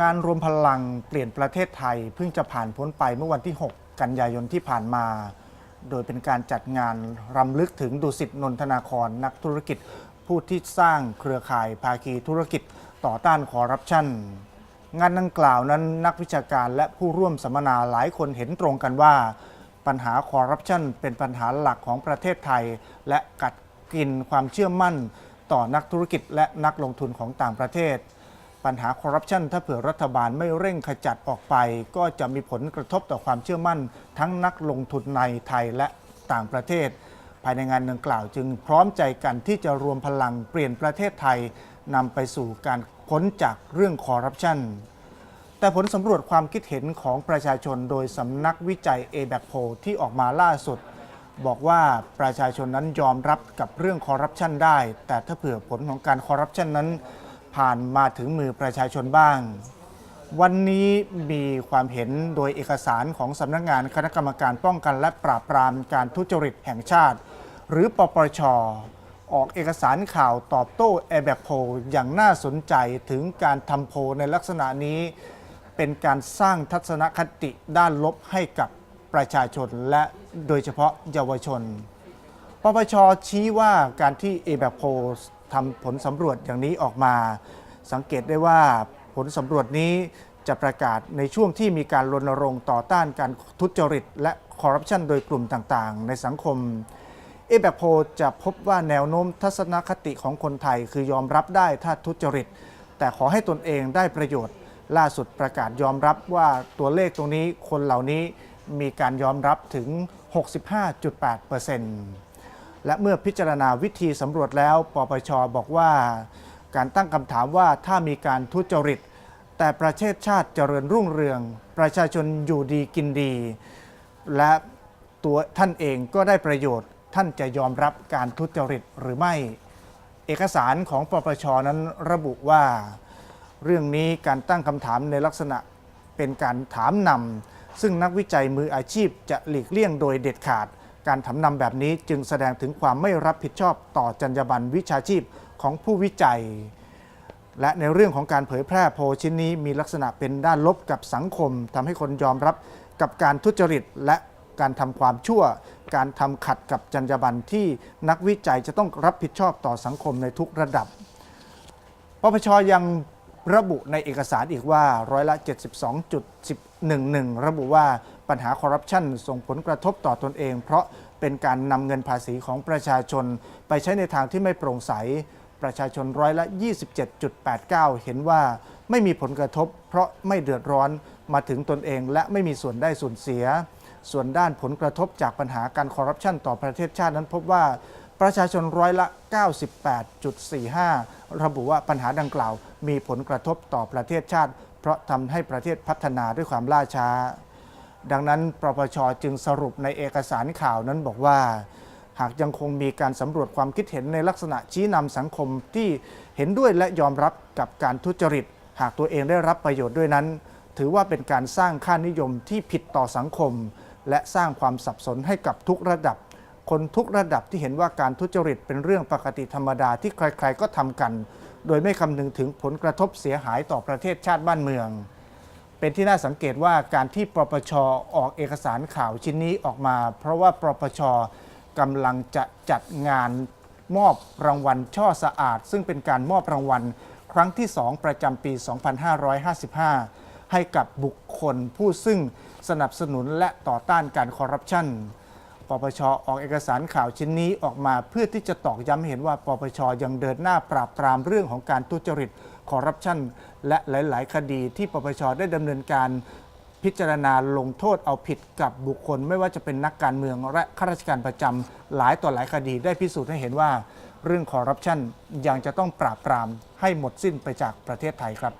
งานรวมพลังเปลี่ยนประเทศไทย เพิ่งจะผ่านพ้นไปเมื่อวันที่ 6 กันยายนที่ผ่านมา โดยเป็นการจัดงานรำลึกถึงดุสิตนนทนาครนักธุรกิจ ผู้ที่สร้างเครือข่ายภาคีธุรกิจต่อต้านคอร์รัปชันงานดังกล่าวนั้นนักวิชาการและผู้ร่วมสัมมนาหลายคนเห็นตรงกันว่า ปัญหาคอร์รัปชันเป็นปัญหาหลักของประเทศไทย และกัดกินความเชื่อมั่น ต่อนักธุรกิจและนักลงทุนของต่างประเทศ ปัญหาคอร์รัปชันถ้าเผื่อรัฐบาลไม่เร่งขจัดออกไป ก็จะมีผลกระทบต่อความเชื่อมั่น ทั้งนักลงทุนในไทยและต่างประเทศ ภายในงานดังกล่าวจึงพร้อมใจกันที่จะรวมพลังเปลี่ยนประเทศไทยนำไปสู่การพ้นจากเรื่องคอร์รัปชันแต่ผลสำรวจความคิดเห็นของประชาชนโดยสำนักวิจัย a b a c p o ที่ออกมาล่าสุด บอกว่าประชาชนนั้นยอมรับกับเรื่องคอร์รัปชันได้ แต่ถ้าเผื่อผลของการคอร์รัปชันนั้น ผ่านมาถึงมือประชาชนบ้าง วันนี้มีความเห็นโดยเอกสารของสำนักงานคณะกรรมการป้องกันและปราบปรามการทุจริตแห่งชาติ หรือปปชออกเอกสารข่าวตอบโต้แอร์แบกโพอย่างน่าสนใจถึงการทำโพในลักษณะนี้ เป็นการสร้างทัศนคติด้านลบให้กับประชาชนและโดยเฉพาะเยาวชน ปปชชี้ว่าการที่เอแบกโพ ทำผลสำรวจอย่างนี้ออกมา สังเกตได้ว่าผลสำรวจนี้จะประกาศในช่วงที่มีการรณรงค์ต่อต้านการทุจริต และคอร์รัปชันโดยกลุ่มต่างๆ ในสังคม เอแบโพจะพบว่าแนวโน้มทัศนคติของคนไทยคือยอมรับได้ถ้าทุจริต แต่ขอให้ตนเองได้ประโยชน์ ล่าสุดประกาศยอมรับว่าตัวเลขตรงนี้คนเหล่านี้มีการยอมรับถึง 65.8% และเมื่อพิจารณาวิธีสำรวจแล้ว ปปชบอกว่า การตั้งคำถามว่าถ้ามีการทุจริต แต่ประเทศชาติเจริญรุ่งเรือง ประชาชนอยู่ดีกินดี และตัวท่านเองก็ได้ประโยชน์ ท่านจะยอมรับการทุจริตหรือไม่ เอกสารของปปชนั้นระบุว่า เรื่องนี้การตั้งคำถามในลักษณะเป็นการถามนำซึ่งนักวิจัยมืออาชีพจะหลีกเลี่ยงโดยเด็ดขาด การถามนำแบบนี้จึงแสดงถึงความไม่รับผิดชอบต่อจรรยาบรรณวิชาชีพของผู้วิจัย และในเรื่องของการเผยแพร่โพลชิ้นนี้มีลักษณะเป็นด้านลบกับสังคมทำให้คนยอมรับกับการทุจริตและการทำความชั่ว การทำขัดกับจรรยาบรรณที่นักวิจัยจะต้องรับผิดชอบต่อสังคมในทุกระดับปปชยังระบุในเอกสารอีกว่าร้อยละ 72.11ระบุว่า ปัญหาคอร์รัปชันส่งผลกระทบต่อตนเอง เพราะเป็นการนำเงินภาษีของประชาชน ไปใช้ในทางที่ไม่โปร่งใส ประชาชนร้อยละ 27.89 เห็นว่าไม่มีผลกระทบ เพราะไม่เดือดร้อนมาถึงตนเอง และไม่มีส่วนได้ส่วนเสีย ส่วนด้านผลกระทบจากปัญหาการคอร์รัปชันต่อประเทศชาตินั้นพบว่าประชาชนร้อยละ 98.45 ระบุว่าปัญหาดังกล่าว มีผลกระทบต่อประเทศชาติ เพราะทำให้ประเทศพัฒนาด้วยความล่าช้า ดังนั้นปปชจึงสรุปในเอกสารข่าวนั้นบอกว่า หากยังคงมีการสำรวจความคิดเห็นในลักษณะชี้นำสังคมที่เห็นด้วยและยอมรับกับการทุจริต หากตัวเองได้รับประโยชน์ด้วยนั้น ถือว่าเป็นการสร้างค่านิยมที่ผิดต่อสังคม และสร้างความสับสนให้กับทุกระดับ คนทุกระดับที่เห็นว่าการทุจริตเป็นเรื่องปกติธรรมดาที่ใครๆก็ทำกัน โดยไม่คำนึงถึงผลกระทบเสียหายต่อประเทศชาติบ้านเมือง เป็นที่น่าสังเกตว่าการที่ปปชออกเอกสารข่าวชิ้นนี้ออกมา เพราะว่าปปชกำลังจะจัดงานมอบรางวัลช่อสะอาด ซึ่งเป็นการมอบรางวัลครั้งที่ 2 ประจำปี 2555 ให้กับบุคคลผู้ซึ่งสนับสนุนและต่อต้านการคอร์รัปชันปปชออกเอกสารข่าวชิ้นนี้ออกมาเพื่อที่จะตอกย้ำเห็นว่าปปชยังเดินหน้าปราบปรามเรื่องของการทุจริต คอร์รัปชันและหลาย ๆ คดีที่ปปชได้ดำเนินการพิจารณาลงโทษเอาผิดกับบุคคล ไม่ว่าจะเป็นนักการเมืองและข้าราชการประจำหลายต่อหลายคดีได้พิสูจน์ให้เห็นว่า เรื่องคอร์รัปชันยังจะต้องปราบปรามให้หมดสิ้นไปจากประเทศไทยครับ